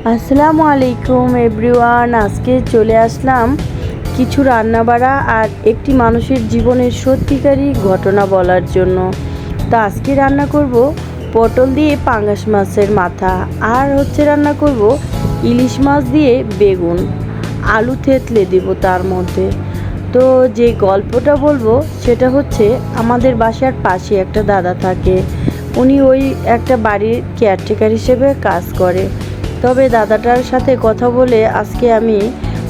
আসসালামু আলাইকুম এভরিওয়ান আজকে চলে আসলাম কিছু রান্নাবাড়া আর একটি মানুষের জীবনের সত্যিকারই ঘটনা বলার জন্য। তো আজকে রান্না করব পটল দিয়ে পাঙ্গাস মাছের মাথা আর হচ্ছে রান্না করব ইলিশ মাছ দিয়ে বেগুন। আলু থেতলে দেব তার মধ্যে। তো যে গল্পটা বলব সেটা হচ্ছে আমাদের বাসার পাশে একটা দাদা থাকে। উনি ওই একটা বাড়ির কেয়ারটেকার হিসেবে কাজ করে। তবে দাদাটার সাথে কথা বলে আজকে আমি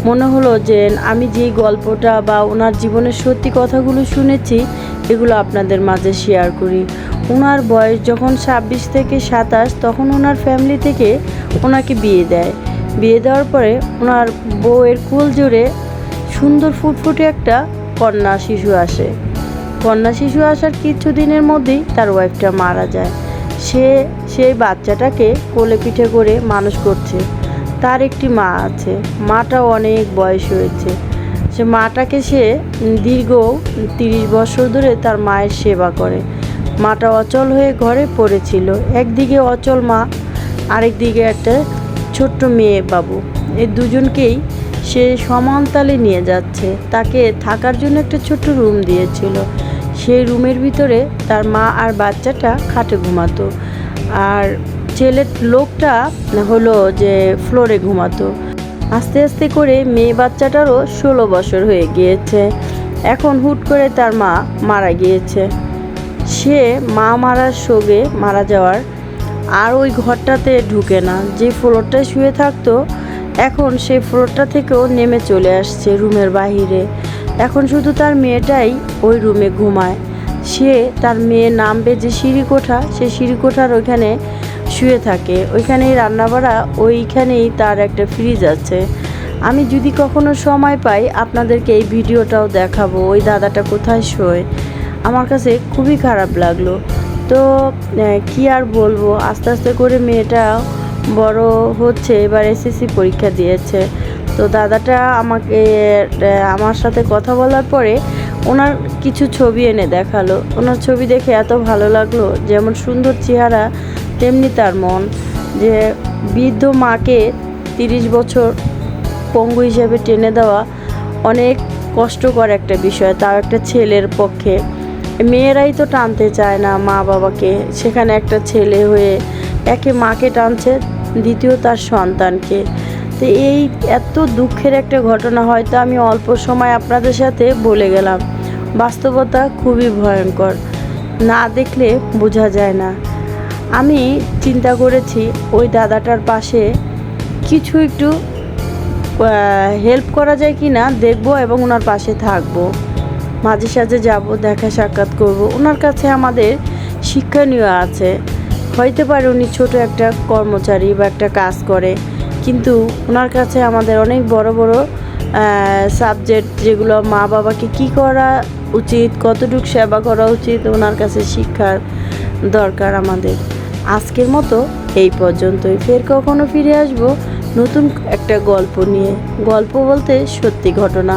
মনে হলো যে আমি যেই গল্পটা বা ওনার জীবনের সত্যি কথাগুলো শুনেছি, এগুলো আপনাদের মাঝে শেয়ার করি। ওনার বয়স যখন ছাব্বিশ থেকে সাতাশ, তখন ওনার ফ্যামিলি থেকে ওনাকে বিয়ে দেয়। বিয়ে দেওয়ার পরে ওনার বউয়ের কুল জুড়ে সুন্দর ফুটফুটে একটা কন্যা শিশু আসে। কন্যা শিশু আসার কিছু দিনের মধ্যেই তার ওয়াইফটা মারা যায়। সে সেই বাচ্চাটাকে কোলে পিঠে করে মানুষ করছে। তার একটি মা আছে। মাটাও অনেক বয়স হয়েছে। সে মাটাকে সে দীর্ঘ তিরিশ বছর ধরে তার মায়ের সেবা করে। মাটা অচল হয়ে ঘরে পড়েছিল। একদিকে অচল মা আরেক দিকে একটা ছোট্ট মেয়ে বাবু। এই দুজনকেই সে সমান তালে নিয়ে যাচ্ছে। তাকে থাকার জন্য একটা ছোট্ট রুম দিয়েছিল। সেই রুমের ভিতরে তার মা আর বাচ্চাটা খাটে ঘুমাতো। আর ছেলের লোকটা হলো যে ফ্লোরে ঘুমাতো। আস্তে আস্তে করে মেয়ে বাচ্চাটারও ষোলো বছর হয়ে গিয়েছে। এখন হুট করে তার মা মারা গিয়েছে। সে মা মারার শোকে মারা যাওয়ার আর ওই ঘরটাতে ঢুকে না। যে ফ্লোরটায় শুয়ে থাকতো, এখন সেই ফ্লোরটা থেকেও নেমে চলে আসছে রুমের বাহিরে। এখন শুধু তার মেয়েটাই ওই রুমে ঘুমায়। সে তার মেয়ে নামবে যে সিঁড়িকোঠা সেই সিঁড়িকোঠার ওইখানে শুয়ে থাকে। ওইখানেই রান্নাবাড়া, ওইখানেই তার একটা ফ্রিজ আছে। আমি যদি কখনো সময় পাই, আপনাদেরকে এই ভিডিওটাও দেখাবো, ওই দাদাটা কোথায় শোয়? আমার কাছে খুবই খারাপ লাগল। তো কি আর বলব? আস্তে আস্তে করে মেয়েটা বড় হচ্ছে, এবার এসএসসি পরীক্ষা দিয়েছে। তো দাদাটা আমাকে আমার সাথে কথা বলার পরে ওনার কিছু ছবি এনে দেখাল। ওনার ছবি দেখে এত ভালো লাগল, যেমন সুন্দর চেহারা, তেমনি তার মন, যে বৃদ্ধ মাকে তিরিশ বছর পঙ্গু হিসেবে টেনে দেওয়া অনেক কষ্টকর একটা বিষয়, তাও একটা ছেলের পক্ষে। মেয়েরাই তো টানতে চায় না মা বাবাকে। সেখানে একটা ছেলে হয়ে একে মাকে টানছে, দ্বিতীয় তার সন্তানকে। তো এই এত দুঃখের একটা ঘটনা, হয়তো আমি অল্প সময় আপনাদের সাথে বলে গেলাম। বাস্তবতা খুবই ভয়ঙ্কর। না দেখলে বোঝা যায় না। আমি চিন্তা করেছি ওই দাদাটার পাশে কিছু একটু হেল্প করা যায় কি না দেখব এবং ওনার পাশে থাকব। মাঝে সাঝে যাব, দেখা সাক্ষাৎ করব। ওনার কাছে আমাদের শিক্ষণীয় আছে। হইতে পারে উনি ছোট একটা কর্মচারী বা একটা কাজ করে, কিন্তু ওনার কাছে আমাদের অনেক বড় বড় সাবজেক্ট যেগুলো মা বাবাকে কি করা উচিত, কতটুকু সেবা করা উচিত, ওনার কাছে শিক্ষার দরকার আমাদের। আজকের মতো এই পর্যন্তই। ফের কখনো ফিরে আসব নতুন একটা গল্প নিয়ে। গল্প বলতে সত্যি ঘটনা।